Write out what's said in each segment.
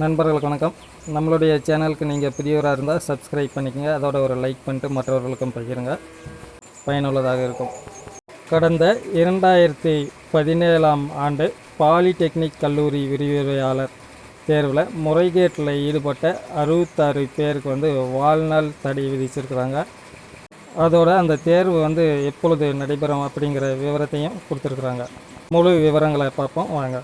நண்பர்களுக்கு வணக்கம். நம்மளுடைய சேனலுக்கு நீங்கள் புதியவராக இருந்தால் சப்ஸ்கிரைப் பண்ணிக்கோங்க. அதோட ஒரு லைக் பண்ணிட்டு மற்றவர்களுக்கும் பகிருங்க. பயனுள்ளதாக இருக்கும். கடந்த இரண்டாயிரத்தி பதினேழாம் ஆண்டு பாலிடெக்னிக் கல்லூரி விரிவுரையாளர் தேர்வில் முறைகேட்டில் ஈடுபட்ட அறுபத்தாறு பேருக்கு வந்து வாழ்நாள் தடை விதிச்சிருக்கிறாங்க. அதோட அந்த தேர்வு வந்து எப்பொழுது நடைபெறும் அப்படிங்கிற விவரத்தையும் கொடுத்துருக்குறாங்க. முழு விவரங்களை பார்ப்போம். வாங்க.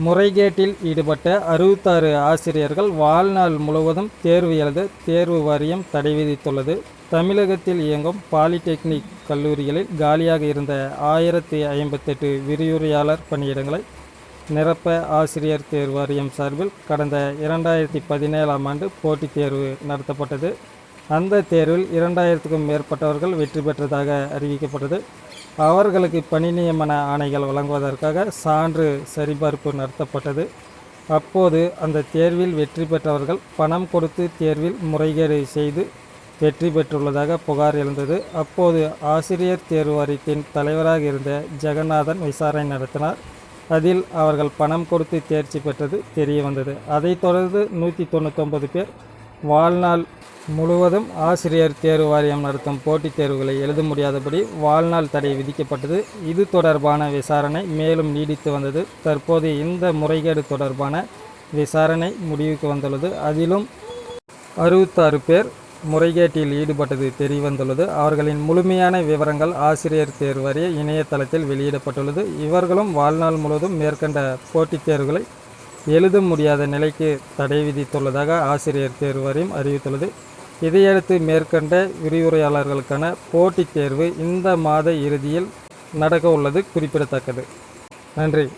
முறைகேட்டில் ஈடுபட்ட அறுபத்தாறு ஆசிரியர்கள் வாழ்நாள் முழுவதும் தேர்வு எழுத தேர்வு வாரியம் தடை விதித்துள்ளது. தமிழகத்தில் இயங்கும் பாலிடெக்னிக் கல்லூரிகளில் காலியாக இருந்த ஆயிரத்தி ஐம்பத்தெட்டு விரிவுரையாளர் பணியிடங்களை நிரப்ப ஆசிரியர் தேர்வு வாரியம் சார்பில் கடந்த இரண்டாயிரத்தி பதினேழாம் ஆண்டு போட்டித் தேர்வு நடத்தப்பட்டது. அந்த தேர்வில் இரண்டாயிரத்துக்கும் மேற்பட்டவர்கள் வெற்றி பெற்றதாக அறிவிக்கப்பட்டது. அவர்களுக்கு பணி நியமன ஆணைகள் வழங்குவதற்காக சான்று சரிபார்ப்பு நடத்தப்பட்டது. அப்போது அந்த தேர்வில் வெற்றி பெற்றவர்கள் பணம் கொடுத்து தேர்வில் முறைகேடு செய்து வெற்றி பெற்றுள்ளதாக புகார் எழுந்தது. அப்போது ஆசிரியர் தேர்வு வாரியத்தின் தலைவராக இருந்த ஜெகநாதன் விசாரணை நடத்தினார். அதில் அவர்கள் பணம் கொடுத்து தேர்ச்சி பெற்றது தெரிய வந்தது. அதைத் தொடர்ந்து நூற்றி தொண்ணூத்தொம்பது பேர் வாழ்நாள் முழுவதும் ஆசிரியர் தேர்வு வாரியம் நடத்தும் போட்டித் தேர்வுகளை எழுத முடியாதபடி வாழ்நாள் தடை விதிக்கப்பட்டது. இது தொடர்பான விசாரணை மேலும் நீடித்து வந்தது. தற்போது இந்த முறைகேடு தொடர்பான விசாரணை முடிவுக்கு வந்துள்ளது. அதிலும் அறுபத்தாறு பேர் முறைகேட்டில் ஈடுபட்டது தெரியவந்துள்ளது. அவர்களின் முழுமையான விவரங்கள் ஆசிரியர் தேர்வு வாரிய இணையதளத்தில் வெளியிடப்பட்டுள்ளது. இவர்களும் வாழ்நாள் முழுவதும் மேற்கண்ட போட்டித் தேர்வுகளை எழுத முடியாத நிலைக்கு தடை விதித்துள்ளதாக ஆசிரியர் தேர்வு வாரியம் அறிவித்துள்ளது. இதையடுத்து மேற்கண்ட விரிவுரையாளர்களுக்கான போட்டித் தேர்வு இந்த மாத இறுதியில் நடக்க உள்ளது குறிப்பிடத்தக்கது. நன்றி.